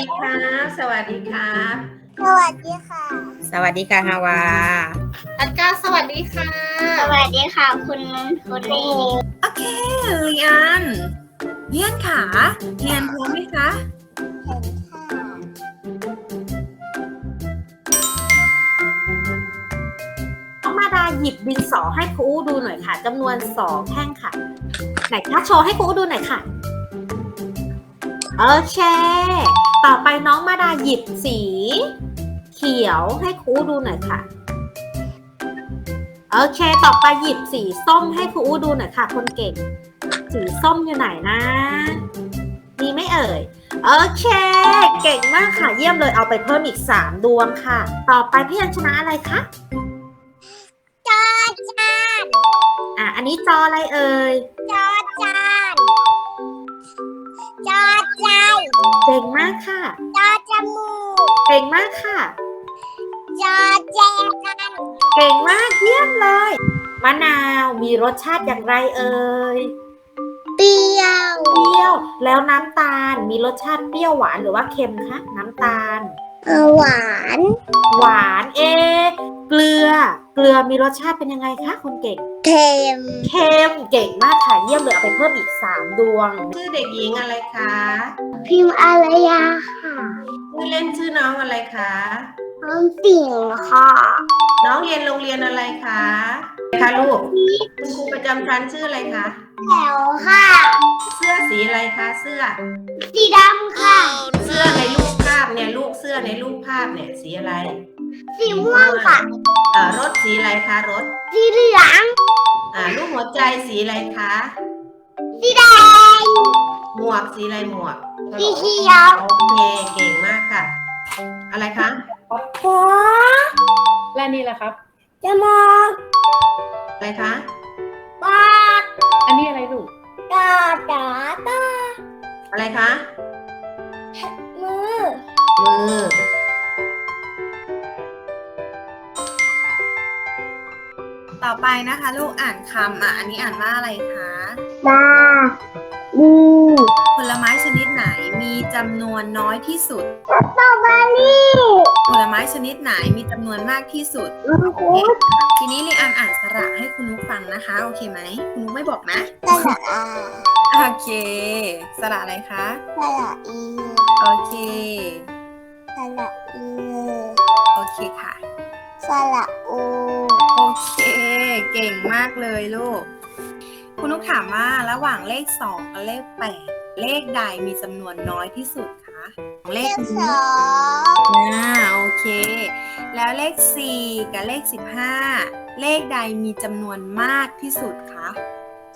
ดีครับสวัสดีครับสวัสดีค่ะ สวัสดีค่ะฮาวาอันก้าสวัสดีค่ะ สวัสดีค่ะ คุณคุณลีโอเคเรียนเรียนค่ะเรียนพร้อมไหมคะเห็นค่ะน้องมาดาหยิบดินสอให้ครูอู้ดูหน่อยค่ะจำนวนสองแท่งค่ะ ไหนคะโชว์ให้ครูอู้ดูหน่อยค่ะ โอเค ต่อไปน้องมาดาหยิบสี เขียวให้ครูอู้ดูหน่อยค่ะ โอเค ต่อไปหยิบสีส้มให้ครูอู้ดูหน่อยค่ะ คนเก่ง สีส้มอยู่ไหนนะ มีไหม่เอ่ย โอเค เก่งมากค่ะ เยี่ยมเลยเอาไปเพิ่มอีก3ดวงค่ะ ต่อไปพยัญชนะอะไรคะจอจานอะ อันนี้จออะไรเอ่ย จอจานจอใจ เก่งมากค่ะ จอจมูก เก่งมากค่ะ จอแจกันเก่งมากเยี่ยมเลย มะนาวมีรสชาติอย่างไรเอ่ย เปรี้ยว เปรี้ยว แล้วน้ำตาลมีรสชาติเปรี้ยวหวานหรือว่าเค็มคะ น้ำตาลหวาน หวาน เอะเกลือ เกลือมีรสชาติเป็นยังไงคะคนเก่ง เค็มเค็มเก่งมากค่ะเยี่ยมเลยเอาไปเพิ่มอีก3ดวง ชื่อเด็กหญิงอะไรคะพิมพ์อารยาค่ะชื่อเล่นชื่อน้องอะไรคะ น้องติ่งค่ะน้องเรียนโรงเรียนอะไรคะคะลูกคุณครูประจำชั้นชื่ออะไรคะ แถวค่ะ เสื้อสีอะไรคะเสื้อ สีดำค่ะ เสื้อในรูปภาพเนี่ยลูกเสื้อในรูปภาพเนี่ยสีอะไรสีม่วงค่ะเอ่อรถสีอะไรคะรถ สีเหลือง อ่ารูปหัวใจสีอะไรคะสีแดงหมวกสีอะไรหมวกสีเขียวโอเคเก่งมากค่ะ อะไรคะหัวและนี่แหละครับจมูกอะไรคะปากอันนี้อะไรลูกตาตาตาอะไรคะมือมือ ต่อไปนะคะ ลูกอ่านคำอะ อันนี้อ่านว่าอะไรคะตาบูผลไม้ชนิดไหนมีจำนวนน้อยที่สุดสตรอเบอรี่ผลไม้ชนิดไหนมีจำนวนมากที่สุดมังคุดทีนี้ลีอันอ่านสระให้คุณนุกฟังนะคะ โอเคไหมคุณนุกไม่บอกนะสระอาโอเค สระอะไรคะสระอีโอเคสระอีโอเคค่ะสระอูโอเค เก่งมากเลยลูก คุณนุกถามว่าระหว่างเลขสองกับเลขแปดเลขใดมีจำนวนน้อยที่สุดคะเลเลขขนี้สองอ่าโอเค แล้วเลข4กับเลข15เลขใดมีจำนวนมากที่สุดคะ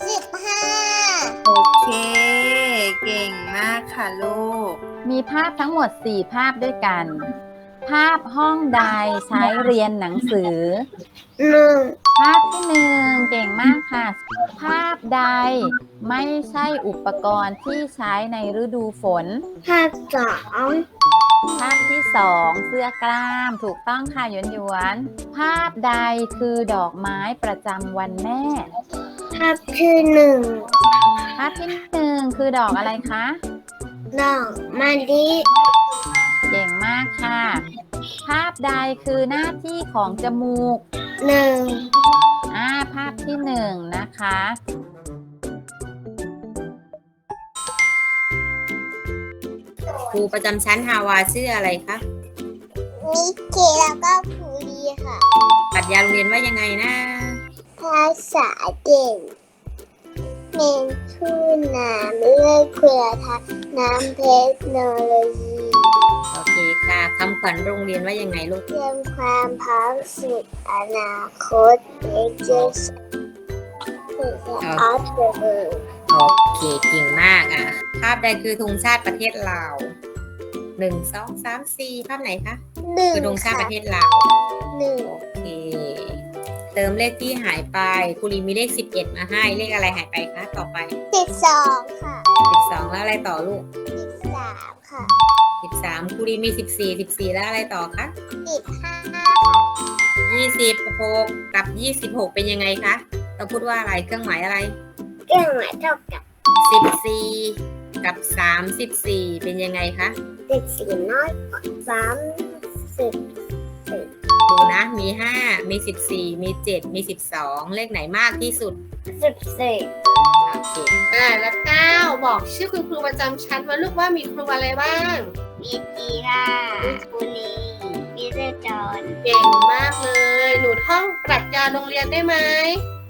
สิบห้าโอเค เก่งมากค่ะลูก มีภาพทั้งหมด 4 ภาพด้วยกัน ภาพห้องใดใช้เรียนหนังสือ หนึ่งภาพที่หนึ่งเก่งมากค่ะ ภาพใดไม่ใช่อุปกรณ์ที่ใช้ในฤดูฝน ภาพสองภาพที่สองเสื้อกล้ามถูกต้องค่ะหยวนหยวนๆภาพใดคือดอกไม้ประจำวันแม่ ภาพที่หนึ่งภาพที่หนึ่งคือดอกอะไรคะ ดอกมะลิเก่งมากค่ะ ภาพใดคือหน้าที่ของจมูกหนึ่งอ่าภาพที่หนึ่งนะคะ ครูประจำชั้นฮาวาชื่ออะไรคะมิเคแล้วก็ภูรีค่ะ ปรัชญาโรงเรียนว่ายังไงนะ ภาษาเด่นเมนชื่อน้ำเลือกคุณทักษณ์น้ำเทคโนโลยีโอเคค่ะคำขวัญโรงเรียนว่ายังไงลูกเตรียมความพร้อมสู่อนาคต Education of the world โอเคเก่งมากอะ ภาพใดคือธงชาติประเทศลาวหนึ่งสองสามสี่ภาพไหนคะหนึ่งคือธงชาติประเทศลาวหนึ่งโอเค เติมเลขที่หายไปครูรีมีเลขสิบเอ็ดมาให้เลขอะไรหายไปคะต่อไปสิบสองค่ะสิบสองแล้วอะไรต่อลูกสิบสามค่ะสิบสามครูรีมีสิบสี่สิบสี่แล้วอะไรต่อคะสิบห้ายี่สิบหกกับยี่สิบหกเป็นยังไงคะต้องพูดว่าอะไรเครื่องหมายอะไร เครื่องหมายเท่ากับสิบสี่กับ34เป็นยังไงคะสิบสี่น้อยกว่าสามสิบดูนะมี5มี14มี7มี12เลขไหนมากที่สุดสิบสี่โอ เคอ่าแล้วเก้าบอกชื่อคุณครูประจำชั้นว่าลูกว่ามีครูอะไรบ้าง มีจีน่าคูนีมีเรจอนเก่งมากเลย หนูท่องปรัชญาโรงเรียนได้ไหม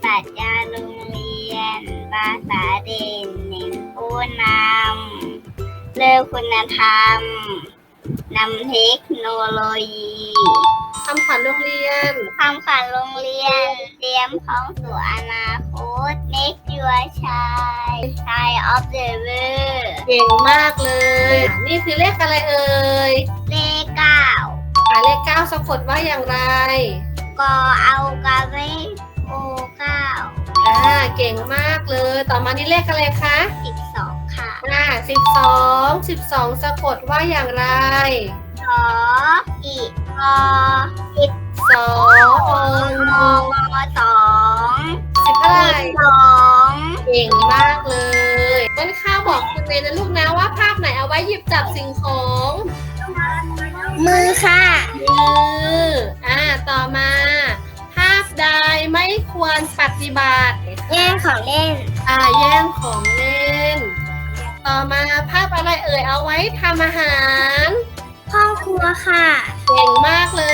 ปรัชญาโรงเรียน ภาษาเด่นเน้นผู้นำเลือกคุณธรรม นำเทคโนโลยีคำขวัญโรงเรียน คำขวัญโรงเรียน เตรียมพร้อมสู่อนาคต make your child child of the world เก่งมากเลย นี่คือเลขอะไรเอ่ยเลขเก้าอ่าเลขเก้าสะกดว่าอย่างไรก็เอากาเวโอเก้าอ่าเก่งมากเลย ต่อมานี่เลขอะไรคะสิบสองค่ะอ่าสิบสองสิบสองสะกดว่าอย่างไรสออีกอสิบสองงองอสองสิบเท่าไหร่สิบสองเก่งมากเลยต้นข้าว บอกคุณเมย์นะลูกนะว่าภาพไหนเอาไว้หยิบจับสิ่งของมือค่ะ มือ อ่า ต่อมา ภาพใดไม่ควรปฏิบัติ แย่งของเล่น อ่า แย่งของเล่น ต่อมาภาพอะไรเอ่ยเอาไว้ทำอาหาร ห้องครัวค่ะ เก่งมากเลยตอบถูกต้อง